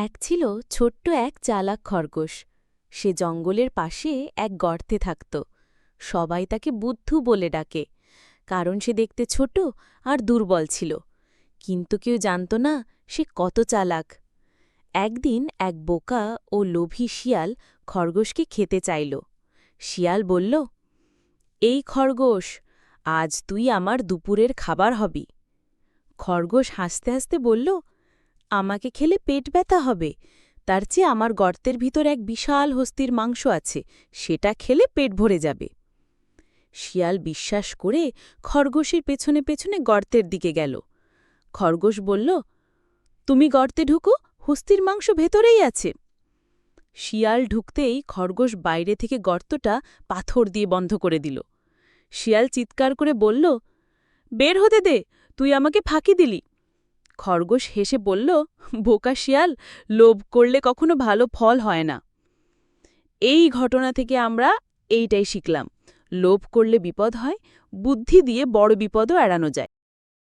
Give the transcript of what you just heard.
এক ছিল ছোট্ট এক চালাক খরগোশ। সে জঙ্গলের পাশে এক গর্তে থাকত। সবাই তাকে বুদ্ধু বলে ডাকে, কারণ সে দেখতে ছোট আর দুর্বল ছিল। কিন্তু কেউ জানত না সে কত চালাক। একদিন এক বোকা ও লোভী শিয়াল খরগোশকে খেতে চাইল। শিয়াল বলল, এই খরগোশ, আজ তুই আমার দুপুরের খাবার হবি। খরগোশ হাসতে হাসতে বলল আমাকে খেলে পেট ব্যথা হবে। তার চেয়ে আমার গর্তের ভিতর এক বিশাল হস্তির মাংস আছে, সেটা খেলে পেট ভরে যাবে। শিয়াল বিশ্বাস করে খরগোশের পেছনে পেছনে গর্তের দিকে গেল। খরগোশ বলল, তুমি গর্তে ঢুকো, হস্তির মাংস ভেতরেই আছে। শিয়াল ঢুকতেই খরগোশ বাইরে থেকে গর্তটা পাথর দিয়ে বন্ধ করে দিল। শিয়াল চিৎকার করে বলল, বের হতে দে, তুই আমাকে ফাঁকি দিলি। খরগোশ হেসে বলল, বোকা শিয়াল, লোভ করলে কখনো ভালো ফল হয় না। এই ঘটনা থেকে আমরা এইটাই শিখলাম। লোভ করলে বিপদ হয়, বুদ্ধি দিয়ে বড় বিপদও এড়ানো যায়।